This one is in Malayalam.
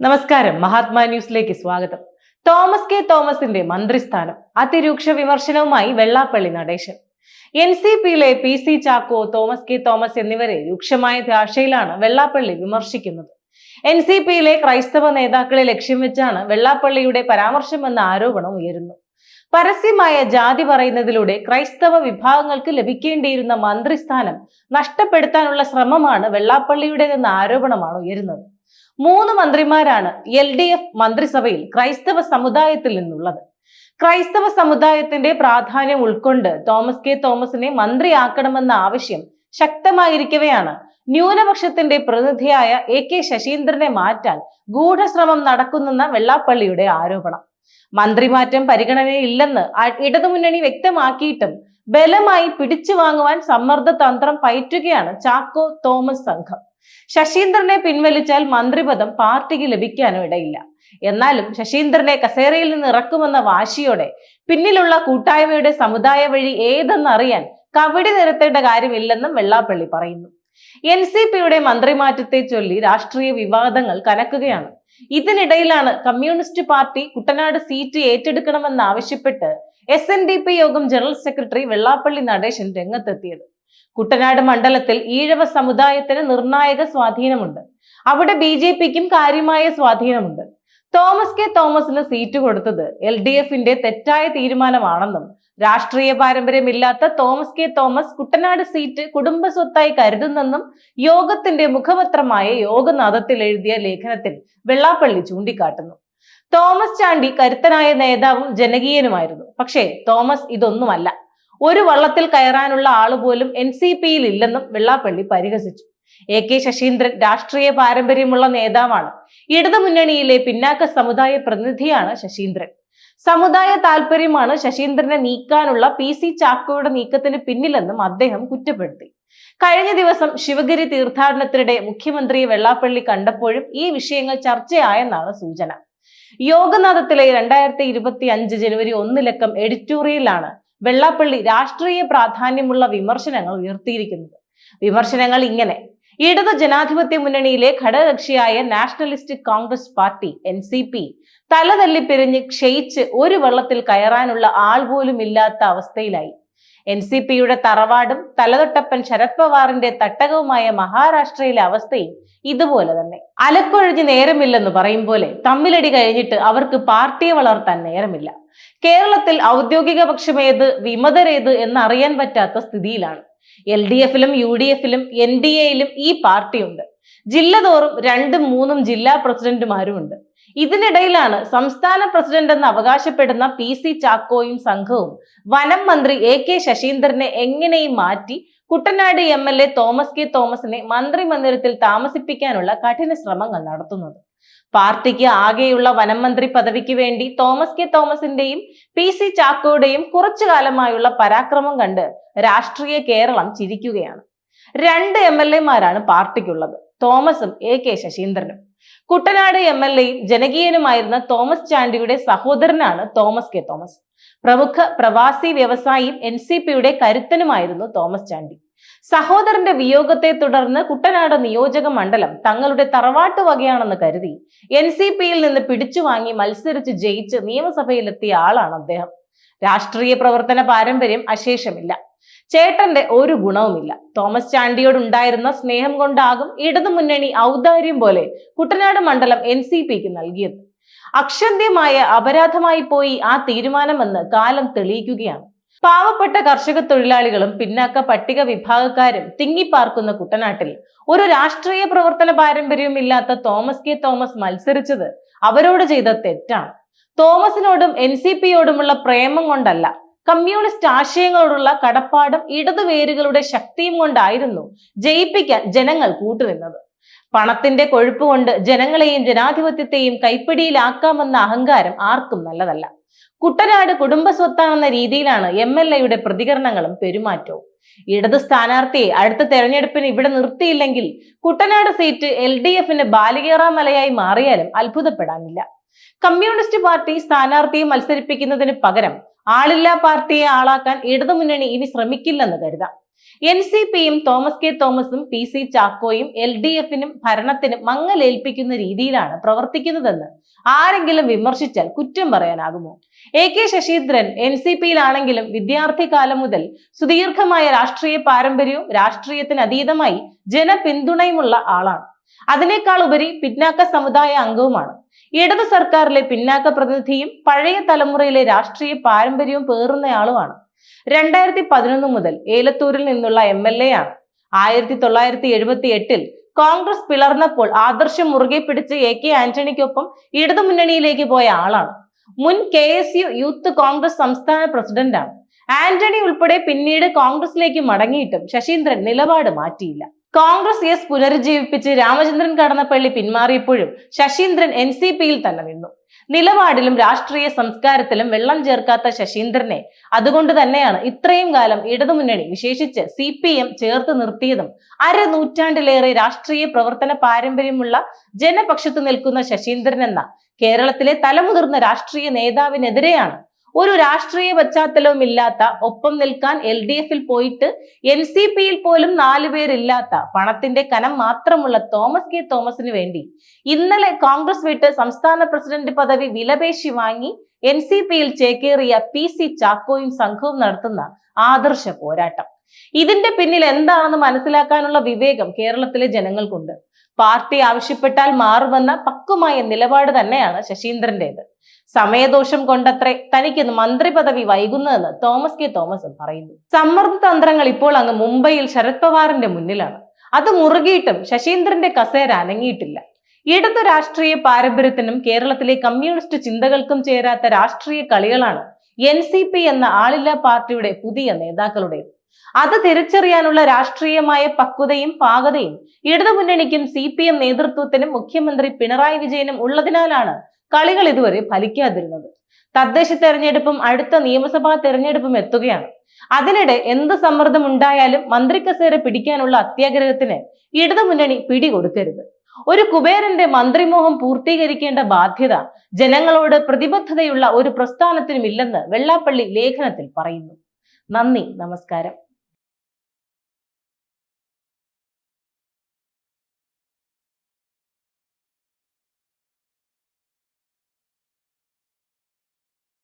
നമസ്കാരം. മഹാത്മാ ന്യൂസിലേക്ക് സ്വാഗതം. തോമസ് കെ. തോമസിന്റെ മന്ത്രിസ്ഥാനം അതിരൂക്ഷ വിമർശനവുമായി വെള്ളാപ്പള്ളി നടേശൻ. എൻ സി പിയിലെ P C Chacko Thomas K. Thomas എന്നിവരെ രൂക്ഷമായ ഭാഷയിലാണ് വെള്ളാപ്പള്ളി വിമർശിക്കുന്നത്. എൻ സി പിയിലെ ക്രൈസ്തവ നേതാക്കളെ ലക്ഷ്യം വെച്ചാണ് വെള്ളാപ്പള്ളിയുടെ പരാമർശമെന്ന ആരോപണം ഉയരുന്നു. പരസ്യമായ ജാതി പറയുന്നതിലൂടെ ക്രൈസ്തവ വിഭാഗങ്ങൾക്ക് ലഭിക്കേണ്ടിയിരുന്ന മന്ത്രിസ്ഥാനം നഷ്ടപ്പെടുത്താനുള്ള ശ്രമമാണ് വെള്ളാപ്പള്ളിയുടേതെന്ന ആരോപണമാണ് ഉയരുന്നത്. മൂന്ന് മന്ത്രിമാരാണ് എൽ ഡി എഫ് മന്ത്രിസഭയിൽ ക്രൈസ്തവ സമുദായത്തിൽ നിന്നുള്ളത്. ക്രൈസ്തവ സമുദായത്തിന്റെ പ്രാധാന്യം ഉൾക്കൊണ്ട് തോമസ് കെ തോമസിനെ മന്ത്രിയാക്കണമെന്ന ആവശ്യം ശക്തമായിരിക്കവെയാണ്. ന്യൂനപക്ഷത്തിന്റെ പ്രതിനിധിയായ എ കെ ശശീന്ദ്രനെ മാറ്റാൻ ഗൂഢശ്രമം നടക്കുന്നെന്ന വെള്ളാപ്പള്ളിയുടെ ആരോപണം. മന്ത്രിമാറ്റം പരിഗണനയില്ലെന്ന് ഇടതുമുന്നണി വ്യക്തമാക്കിയിട്ടും ബലമായി പിടിച്ചു വാങ്ങുവാൻ സമ്മർദ്ദ തന്ത്രം പയറ്റുകയാണ് ചാക്കോ തോമസ് സംഘം. ശശീന്ദ്രനെ പിൻവലിച്ചാൽ മന്ത്രിപദം പാർട്ടിക്ക് ലഭിക്കാനും ഇടയില്ല. എന്നാലും ശശീന്ദ്രനെ കസേരയിൽ നിന്ന് ഇറക്കുമെന്ന വാശിയോടെ പിന്നിലുള്ള കൂട്ടായ്മയുടെ സമുദായ വഴി ഏതെന്നറിയാൻ കവടി നിരത്തേണ്ട കാര്യമില്ലെന്നും വെള്ളാപ്പള്ളി പറയുന്നു. എൻ സി പിയുടെ മന്ത്രിമാറ്റത്തെ ചൊല്ലി രാഷ്ട്രീയ വിവാദങ്ങൾ കനക്കുകയാണ്. ഇതിനിടയിലാണ് കമ്മ്യൂണിസ്റ്റ് പാർട്ടി കുട്ടനാട് സീറ്റ് ഏറ്റെടുക്കണമെന്നാവശ്യപ്പെട്ട് എസ് എൻ ഡി പി യോഗം ജനറൽ സെക്രട്ടറി വെള്ളാപ്പള്ളി നടേശൻ രംഗത്തെത്തിയത്. കുട്ടനാട് മണ്ഡലത്തിൽ ഈഴവ സമുദായത്തിന് നിർണായക സ്വാധീനമുണ്ട്. അവിടെ ബി ജെ പിക്കും കാര്യമായ സ്വാധീനമുണ്ട്. തോമസ് കെ തോമസിന് സീറ്റ് കൊടുത്തത് എൽ ഡി എഫിന്റെ തെറ്റായ തീരുമാനമാണെന്നും രാഷ്ട്രീയ പാരമ്പര്യമില്ലാത്ത തോമസ് കെ തോമസ് കുട്ടനാട് സീറ്റ് കുടുംബ സ്വത്തായി കരുതുന്നെന്നും യോഗത്തിന്റെ മുഖപത്രമായ യോഗനാഥത്തിൽ എഴുതിയ ലേഖനത്തിൽ വെള്ളാപ്പള്ളി ചൂണ്ടിക്കാട്ടുന്നു. തോമസ് ചാണ്ടി കരുത്തനായ നേതാവും ജനകീയനുമായിരുന്നു. പക്ഷേ തോമസ് ഇതൊന്നുമല്ല. ഒരു വള്ളത്തിൽ കയറാനുള്ള ആൾ പോലും എൻ സി പിയിൽ ഇല്ലെന്നും വെള്ളാപ്പള്ളി പരിഹസിച്ചു. എ കെ ശശീന്ദ്രൻ രാഷ്ട്രീയ പാരമ്പര്യമുള്ള നേതാവാണ്. ഇടതുമുന്നണിയിലെ പിന്നാക്ക സമുദായ പ്രതിനിധിയാണ് ശശീന്ദ്രൻ. സമുദായ താല്പര്യമാണ് ശശീന്ദ്രനെ നീക്കാനുള്ള പി സി ചാക്കോയുടെ നീക്കത്തിന് പിന്നിലെന്നും അദ്ദേഹം കുറ്റപ്പെടുത്തി. കഴിഞ്ഞ ദിവസം ശിവഗിരി തീർത്ഥാടനത്തിനിടെ മുഖ്യമന്ത്രി വെള്ളാപ്പള്ളി കണ്ടപ്പോഴും ഈ വിഷയങ്ങൾ ചർച്ചയായെന്നാണ് സൂചന. യോഗനാഥത്തിലെ രണ്ടായിരത്തി ഇരുപത്തി അഞ്ച് ജനുവരി ഒന്നിലക്കം എഡിറ്റോറിയലാണ് വെള്ളാപ്പള്ളി രാഷ്ട്രീയ പ്രാധാന്യമുള്ള വിമർശനങ്ങൾ ഉയർത്തിയിരിക്കുന്നത്. വിമർശനങ്ങൾ ഇങ്ങനെ. ഇടതു ജനാധിപത്യ മുന്നണിയിലെ ഘടകകക്ഷിയായ Nationalist Congress Party N C P തലതല്ലിപ്പെരിഞ്ഞ് ക്ഷയിച്ച് ഒരു വെള്ളത്തിൽ കയറാനുള്ള ആൾ പോലും ഇല്ലാത്ത അവസ്ഥയിലായി. എൻ സി പിയുടെ തറവാടും തലതൊട്ടപ്പൻ ശരത് പവാറിന്റെ തട്ടകവുമായ മഹാരാഷ്ട്രയിലെ അവസ്ഥയും ഇതുപോലെ തന്നെ. അലക്കൊഴിഞ്ഞ് നേരമില്ലെന്ന് പറയും പോലെ തമ്മിലടി കഴിഞ്ഞിട്ട് അവർക്ക് പാർട്ടിയെ വളർത്താൻ നേരമില്ല. കേരളത്തിൽ ഔദ്യോഗിക പക്ഷമേത് വിമതരേത് എന്നറിയാൻ പറ്റാത്ത സ്ഥിതിയിലാണ്. എൽ ഡി എഫിലും യു ഡി എഫിലും എൻ ഡി എയിലും ഈ പാർട്ടിയുണ്ട്. ജില്ല തോറും രണ്ടും മൂന്നും ജില്ലാ പ്രസിഡന്റുമാരുമുണ്ട്. ഇതിനിടയിലാണ് സംസ്ഥാന പ്രസിഡന്റ് എന്ന് അവകാശപ്പെടുന്ന പി സി ചാക്കോയും സംഘവും വനം മന്ത്രി എ കെ ശശീന്ദ്രനെ എങ്ങനെയും മാറ്റി Kuttanad M L A Thomas K തോമസിനെ മന്ത്രിമന്ദിരത്തിൽ താമസിപ്പിക്കാനുള്ള കഠിന ശ്രമങ്ങൾ നടത്തുന്നത്. പാർട്ടിക്ക് ആകെയുള്ള വനം മന്ത്രി പദവിക്ക് വേണ്ടി തോമസ് കെ തോമസിന്റെയും പി സി ചാക്കോയുടെയും കുറച്ചു കാലമായുള്ള പരാക്രമം കണ്ട് രാഷ്ട്രീയ കേരളം ചിരിക്കുകയാണ്. രണ്ട് എം എൽ എമാരാണ് പാർട്ടിക്കുള്ളത് തോമസും എ കെ ശശീന്ദ്രനും. കുട്ടനാട് എം എൽ എയും ജനകീയനുമായിരുന്ന തോമസ് ചാണ്ടിയുടെ സഹോദരനാണ് തോമസ് കെ തോമസ്. പ്രമുഖ പ്രവാസി വ്യവസായിയും എൻ സി പിയുടെ കരുത്തനുമായിരുന്നു തോമസ് ചാണ്ടി. സഹോദരന്റെ വിയോഗത്തെ തുടർന്ന് കുട്ടനാട് നിയോജക മണ്ഡലം തങ്ങളുടെ തറവാട്ട് വകയാണെന്ന് കരുതി എൻ സി പിയിൽ നിന്ന് പിടിച്ചു വാങ്ങി മത്സരിച്ച് ജയിച്ച് നിയമസഭയിലെത്തിയ ആളാണ് അദ്ദേഹം. രാഷ്ട്രീയ പ്രവർത്തന പാരമ്പര്യം അശേഷമില്ല. ചേട്ടന്റെ ഒരു ഗുണവുമില്ല. തോമസ് ചാണ്ടിയോട് ഉണ്ടായിരുന്ന സ്നേഹം കൊണ്ടാകും ഇടതുമുന്നണി ഔദാര്യം പോലെ കുട്ടനാട് മണ്ഡലം എൻ സി പിക്ക് നൽകിയത്. അക്ഷന്ത്യമായ അപരാധമായി പോയി ആ തീരുമാനമെന്ന് കാലം തെളിയിക്കുകയാണ്. പാവപ്പെട്ട കർഷക തൊഴിലാളികളും പിന്നാക്ക പട്ടിക വിഭാഗക്കാരും തിങ്ങിപ്പാർക്കുന്ന കുട്ടനാട്ടിൽ ഒരു രാഷ്ട്രീയ പ്രവർത്തന പാരമ്പര്യമില്ലാത്ത തോമസ് കെ തോമസ് മത്സരിച്ചത് അവരോട് ചെയ്ത തെറ്റാണ്. തോമസിനോടും എൻ സി പിയോടുമുള്ള പ്രേമം കൊണ്ടല്ല. കമ്മ്യൂണിസ്റ്റ് ആശയങ്ങളോടുള്ള കടപ്പാടും ഇടതുവേരുകളുടെ ശക്തിയും കൊണ്ടായിരുന്നു ജയിപ്പിക്കാൻ ജനങ്ങൾ കൂട്ടുനിന്നത്. പണത്തിന്റെ കൊഴുപ്പ് കൊണ്ട് ജനങ്ങളെയും ജനാധിപത്യത്തെയും കൈപ്പിടിയിലാക്കാമെന്ന അഹങ്കാരം ആർക്കും നല്ലതല്ല. കുട്ടനാട് കുടുംബ സ്വത്താണെന്ന രീതിയിലാണ് എം എൽ എയുടെ പ്രതികരണങ്ങളും പെരുമാറ്റവും. ഇടത് സ്ഥാനാർത്ഥിയെ അടുത്ത തെരഞ്ഞെടുപ്പിന് ഇവിടെ നിർത്തിയില്ലെങ്കിൽ കുട്ടനാട് സീറ്റ് എൽ ഡി എഫിന് ബാലികേറാമലയായി മാറിയാലും അത്ഭുതപ്പെടാനില്ല. കമ്മ്യൂണിസ്റ്റ് പാർട്ടി സ്ഥാനാർത്ഥിയെ മത്സരിപ്പിക്കുന്നതിന് പകരം ആളില്ലാ പാർട്ടിയെ ആളാക്കാൻ ഇടതുമുന്നണി ഇനി ശ്രമിക്കില്ലെന്ന് കരുതാം. എൻ സി പിയും തോമസ് കെ തോമസും പി സി ചാക്കോയും എൽ ഡി എഫിനും ഭരണത്തിനും മങ്ങലേൽപ്പിക്കുന്ന രീതിയിലാണ് പ്രവർത്തിക്കുന്നതെന്ന് ആരെങ്കിലും വിമർശിച്ചാൽ കുറ്റം പറയാനാകുമോ? A K Saseendran N C പിയിലാണെങ്കിലും വിദ്യാർത്ഥി കാലം മുതൽ സുദീർഘമായ രാഷ്ട്രീയ പാരമ്പര്യവും രാഷ്ട്രീയത്തിന് അതീതമായി ജനപിന്തുണയുമുള്ള ആളാണ്. അതിനേക്കാൾ ഉപരി പിന്നാക്ക സമുദായ അംഗവുമാണ്. ഇടതു സർക്കാരിലെ പിന്നാക്ക പ്രതിനിധിയും പഴയ തലമുറയിലെ രാഷ്ട്രീയ പാരമ്പര്യവും പേറുന്നയാളുമാണ് രണ്ടായിരത്തി പതിനൊന്ന് മുതൽ ഏലത്തൂരിൽ നിന്നുള്ള എം എൽ എ ആണ്. ആയിരത്തി തൊള്ളായിരത്തി എഴുപത്തി എട്ടിൽ കോൺഗ്രസ് പിളർന്നപ്പോൾ ആദർശം മുറുകെ പിടിച്ച് എ കെ ആന്റണിക്കൊപ്പം ഇടതുമുന്നണിയിലേക്ക് പോയ ആളാണ്. മുൻ K S U youth Congress സംസ്ഥാന പ്രസിഡന്റാണ്. ആന്റണി ഉൾപ്പെടെ പിന്നീട് കോൺഗ്രസിലേക്ക് മടങ്ങിയിട്ടും ശശീന്ദ്രൻ നിലപാട് മാറ്റിയില്ല. കോൺഗ്രസ് എസ് പുനരുജ്ജീവിപ്പിച്ച് രാമചന്ദ്രൻ കടന്നപ്പള്ളി പിന്മാറിയപ്പോഴും ശശീന്ദ്രൻ എൻ സി പിയിൽ തന്നെ നിന്നു. നിലപാടിലും രാഷ്ട്രീയ സംസ്കാരത്തിലും വെള്ളം ചേർക്കാത്ത ശശീന്ദ്രനെ അതുകൊണ്ട് തന്നെയാണ് ഇത്രയും കാലം ഇടതുമുന്നണി വിശേഷിച്ച് സി പി എം ചേർത്ത് നിർത്തിയതും അര നൂറ്റാണ്ടിലേറെ രാഷ്ട്രീയ പ്രവർത്തന പാരമ്പര്യമുള്ള ജനപക്ഷത്ത് നിൽക്കുന്ന ശശീന്ദ്രൻ എന്ന കേരളത്തിലെ തലമുതിർന്ന രാഷ്ട്രീയ നേതാവിനെതിരെയാണ് ഒരു രാഷ്ട്രീയ പശ്ചാത്തലവും ഇല്ലാത്ത ഒപ്പം നിൽക്കാൻ എൽ ഡി എഫിൽ പോയിട്ട് എൻ സി പിയിൽ പോലും നാലുപേരില്ലാത്ത പണത്തിന്റെ കനം മാത്രമുള്ള തോമസ് കെ തോമസിന് വേണ്ടി ഇന്നലെ കോൺഗ്രസ് വിട്ട് സംസ്ഥാന പ്രസിഡന്റ് പദവി വിലപേശി വാങ്ങി എൻ സി പിയിൽ ചേക്കേറിയ പി സി ചാക്കോയും സംഘവും നടത്തുന്ന ആദർശ പോരാട്ടം. ഇതിന്റെ പിന്നിൽ എന്താണെന്ന് മനസ്സിലാക്കാനുള്ള വിവേകം കേരളത്തിലെ ജനങ്ങൾക്കുണ്ട്. പാർട്ടി ആവശ്യപ്പെട്ടാൽ മാറുമെന്ന പക്വമായ നിലപാട് തന്നെയാണ് ശശീന്ദ്രന്റേത്. സമയദോഷം കൊണ്ടത്രേ തനിക്ക് മന്ത്രി പദവി വൈകുന്നതെന്ന് തോമസ് കെ തോമസ് പറയുന്നു. സമ്മർദ്ദ തന്ത്രങ്ങൾ ഇപ്പോൾ അങ്ങ് മുംബൈയിൽ ശരത് പവാറിന്റെ മുന്നിലാണ്. അത് മുറുകിയിട്ടും ശശീന്ദ്രന്റെ കസേര അനങ്ങിയിട്ടില്ല. ഇടതു രാഷ്ട്രീയ പാരമ്പര്യത്തിനും കേരളത്തിലെ കമ്മ്യൂണിസ്റ്റ് ചിന്തകൾക്കും ചേരാത്ത രാഷ്ട്രീയ കളികളാണ് എൻ സി പി എന്ന ആളില്ലാ പാർട്ടിയുടെ പുതിയ നേതാക്കളുടെ അത് തിരിച്ചറിയാനുള്ള രാഷ്ട്രീയമായ പക്വതയും പാകതയും ഇടതുമുന്നണിക്കും സി പി എം നേതൃത്വത്തിനും മുഖ്യമന്ത്രി പിണറായി വിജയനും ഉള്ളതിനാലാണ് കളികൾ ഇതുവരെ ഫലിക്കാതിരുന്നത്. തദ്ദേശ തെരഞ്ഞെടുപ്പും അടുത്ത നിയമസഭാ തെരഞ്ഞെടുപ്പും എത്തുകയാണ്. അതിനിടെ എന്ത് സമ്മർദ്ദം ഉണ്ടായാലും മന്ത്രി കസേര പിടിക്കാനുള്ള അത്യാഗ്രഹത്തിന് ഇടതുമുന്നണി പിടികൊടുക്കരുത്. ഒരു കുബേരന്റെ മന്ത്രിമോഹം പൂർത്തീകരിക്കേണ്ട ബാധ്യത ജനങ്ങളോട് പ്രതിബദ്ധതയുള്ള ഒരു പ്രസ്ഥാനത്തിനുമില്ലെന്ന് വെള്ളാപ്പള്ളി ലേഖനത്തിൽ പറയുന്നു. നന്ദി നമസ്കാരം.